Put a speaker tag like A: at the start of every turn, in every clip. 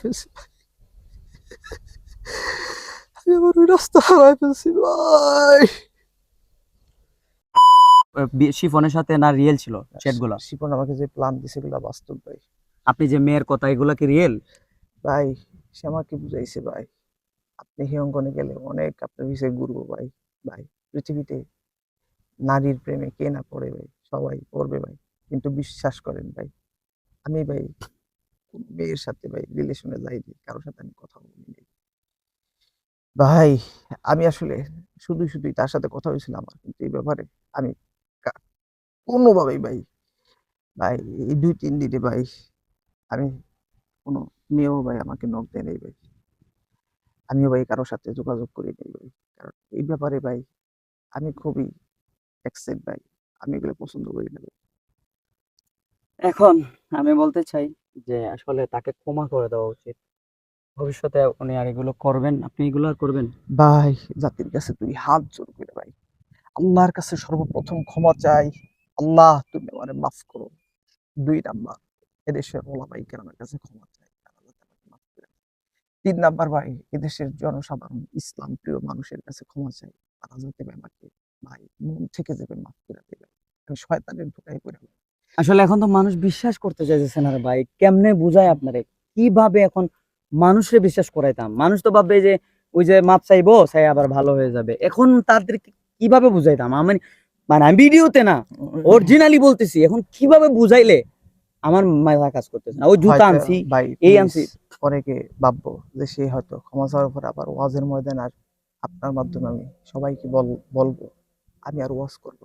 A: ফেলছি। আমি আমার ওই রাস্তা হারাই ফেলছি ভাই
B: শিফনের সাথে না রিয়েল ছিল চ্যাটগুলো
A: শিপন আমাকে যে প্ল্যান দিছে এগুলো বাস্তব ভাই।
B: আপনি যে মেয়ের কথা এগুলো কি রিয়েল
A: ভাই সে আমাকে বুঝাইছে ভাই। আপনি হে অঙ্গনে গেলে অনেক আপনার বিষয়ে ঘুরবো ভাই ভাই। পৃথিবীতে নারীর প্রেমে কে না পড়ে ভাই? সবাই পড়বে ভাই। কিন্তু বিশ্বাস করেন ভাই আমি ভাই মেয়ের সাথে ভাই রিলেশনে যাইনি কারোর সাথে আমি কথা বলিনি ভাই, আমি আসলে শুধু শুধুই তার সাথে কথা হয়েছিল আমার। কিন্তু এই ব্যাপারে আমি কোনোভাবেই ভাই ভাই, এই দুই, তিন দিনে ভাই, আমি কোনো মেয়েও ভাই আমাকে নক দেয় নাই ভাই। আমিও ভাই কারোর সাথে যোগাযোগ করি নাই ভাই। কারণ এই ব্যাপারে ভাই, আমি খুবই এক্সাইট ভাই। আমি এগুলো পছন্দ করি না ভাই।
B: এখন আমি বলতে চাই যে আসলে তাকে ক্ষমা করে দেওয়া উচিত। ভবিষ্যতে উনি আর এগুলো করবেন আপনি এগুলো আর করবেন
A: ভাই, জাতির কাছে তুই হাত জোর করে ভাই। আল্লাহর কাছে সর্বপ্রথম ক্ষমা চাই। আল্লাহ, তুমি আমারে মাফ করো। দুই নাম্বার, এদেশের ওলামাই কেরামের কাছে ক্ষমা চাই। তিন নাম্বার ভাই, এদেশের জনসাধারণ, ইসলাম প্রিয় মানুষের কাছে ক্ষমা চাই। তারা যাতে আমাকে, ভাই, মন থেকে যাবে মাফ করে দেবে আমি শয়তানের ঢুকাই করে
B: আসলে এখন তো মানুষ বিশ্বাস করতে চাইতেছে না ভাই। কেমনে বুঝায় আপনারে? কীভাবে এখন মানুষে বিশ্বাস করাইতাম? মানুষ তো ভাববে যে ওই যে মাপ চাইব চাই আবার ভালো হয়ে যাবে। এখন তাদেরকে কীভাবে বুঝাইতাম? আমি মানে আমি ভিডিওতে না অরিজিনালি বলতেছি এখন কীভাবে বুঝাইলে আমার মাথা কাজ করতেছে না? ওই জুতা আনছি এই আনছি।
A: অনেকে ভাববো যে সে হয়তো ক্ষমা চাওয়ার পর আবার ওয়াজের ময়দান আর আপনার মাধ্যমে আমি সবাইকে বল বলব আমি আর ওয়াজ করব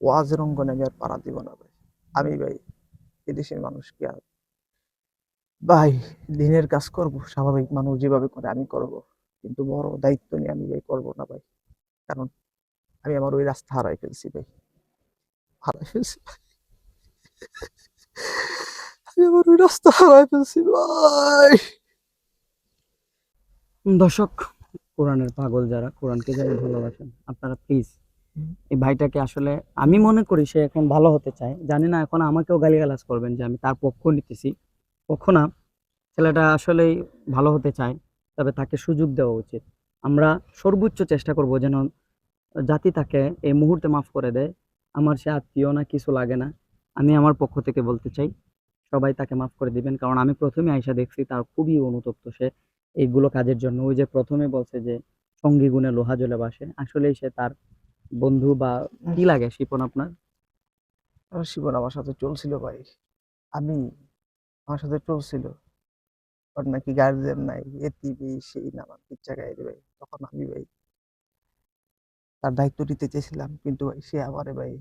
A: ওয়াজের অঙ্গনে আমি আর পাড়া দিব না ভাই। আমি ভাই, এদেশের আর? ভাই, দিনের কাজ করব, স্বাভাবিক মানুষ যেভাবে করে আমি করব। কিন্তু বড় দায়িত্ব নিয়ে আমি ভাই করব না ভাই। কারণ আমি আমার ওই রাস্তা হারাই ফেলছি ভাই। হারাই ফেলছি আমি আমার ওই রাস্তা হারাই ফেলছি ভাই।
B: দর্শক, কোরআনের পাগল যারা, কোরআনকে যারা ভালোবাসেন, আপনারা প্লিজ। এই ভাইটাকে আসলে আমি মনে করি সে এখন ভালো হতে চায়। জানি না, এখন আমাকেও গালিগালাজ করবেন যে আমি তার পক্ষ নিতেছি। পক্ষ না, ছেলেটা আসলেই ভালো হতে চায়, তবে তাকে সুযোগ দেওয়া উচিত। আমরা সর্বোচ্চ চেষ্টা করব যেন জাতি তাকে এই মুহূর্তে মাফ করে দেয়। আমার সে আত্মীয় না, কিছু লাগে না। আমি আমার পক্ষ থেকে বলতে চাই, সবাই তাকে মাফ করে দিবেন। কারণ আমি প্রথমে আইসা দেখছি তার খুবই অনুতপ্ত সে এইগুলো কাজের জন্য। ওই যে প্রথমে বলছে যে সঙ্গী গুণে লোহা জ্বলে বাসে, আসলেই সে তার বন্ধু বা কি লাগে শিপন আপনার?
A: আমার জীবন আমার সাথে চলছিল ভাই। আমি আমার সাথে চলছিল। ওর নাকি গার্জিয়ান নাই এতিবি সেই না আমার ইচ্ছা গায়ে ভাই। তখন আমি ভাই তার দায়িত্ব নিতে চেয়েছিলাম কিন্তু ভাই সে আমারে ভাই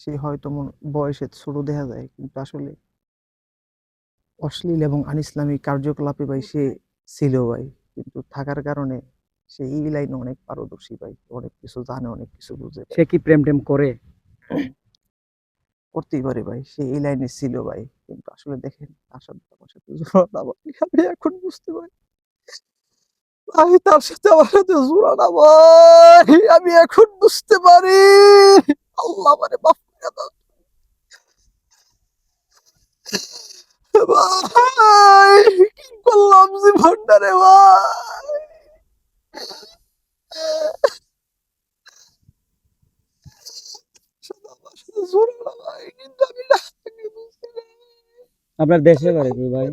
A: সে হয়তো মন- বয়সে ছোট দেখা যায় কিন্তু আসলে অশ্লীল এবং আনইসলামিক কার্যকলাপে ভাই সে ছিল ভাই। কিন্তু থাকার কারণে সে এই লাইনে অনেক পারদর্শী ভাই অনেক কিছু জানে অনেক কিছু বুঝে।
B: সে কি প্রেম টেম করে?
A: করতেই পারে ভাই সে এই লাইনে ছিল ভাই। কিন্তু আসলে দেখেন তার সাথে আমার সাথে ভাই আমি এখন বুঝতে পারি ভাই তার সাথে আমার সাথে ভাই আমি এখন বুঝতে পারি। আল্লাহ মানে দাও। ভাই কি করলাম জীবনটা রে ভাই সাথে আমার সাথে জোড়াটা ভাই কিন্তু আমি না আমি বুঝতে পারি
B: আপনার দেশে বাড়ি কি ভাই?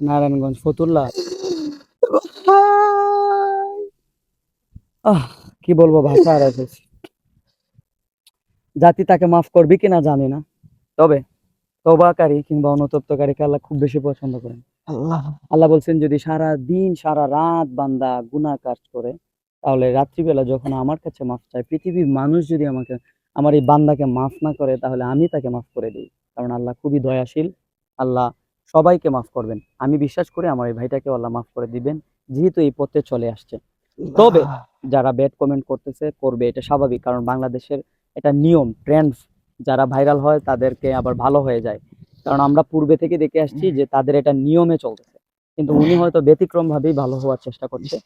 B: নারায়ণগঞ্জ ফতুল্লা? আহ কি বলব ভাষা আর জাতি তাকে মাফ করবে কিনা জানি না। তবে তবাকারী কিংবা অনুতপ্তকারীকে আল্লাহ খুব বেশি পছন্দ করেন।
A: আল্লাহ।
B: আল্লাহ বলছেন যদি সারা দিন সারা রাত বান্দা গুনা কাজ করে তাহলে রাত্রিবেলা যখন আমার কাছে মাফ চায় পৃথিবীর মানুষ যদি আমাকে আমার এই বান্দাকে মাফ না করে তাহলে আমি তাকে মাফ করে দিই। কারণ আল্লাহ খুবই দয়াশীল। আল্লাহ সবাইকে মাফ করবেন। আমি বিশ্বাস করি আমার এই ভাইটাকে আল্লাহ মাফ করে দিবেন যেহেতু এই পথে চলে আসছে। তবে যারা ব্যাড কমেন্ট করতেছে করবে এটা স্বাভাবিক। কারণ বাংলাদেশের এটা নিয়ম ট্রেন্ড যারা ভাইরাল হয় তাদেরকে আবার ভালো হয়ে যায়। কারণ আমরা পূর্বে থেকে দেখে আসছি যে তাদের এটা নিয়মে চলতেছে। কিন্তু উনি হয়তো ব্যতিক্রম ভাবেই ভালো হওয়ার চেষ্টা করছে।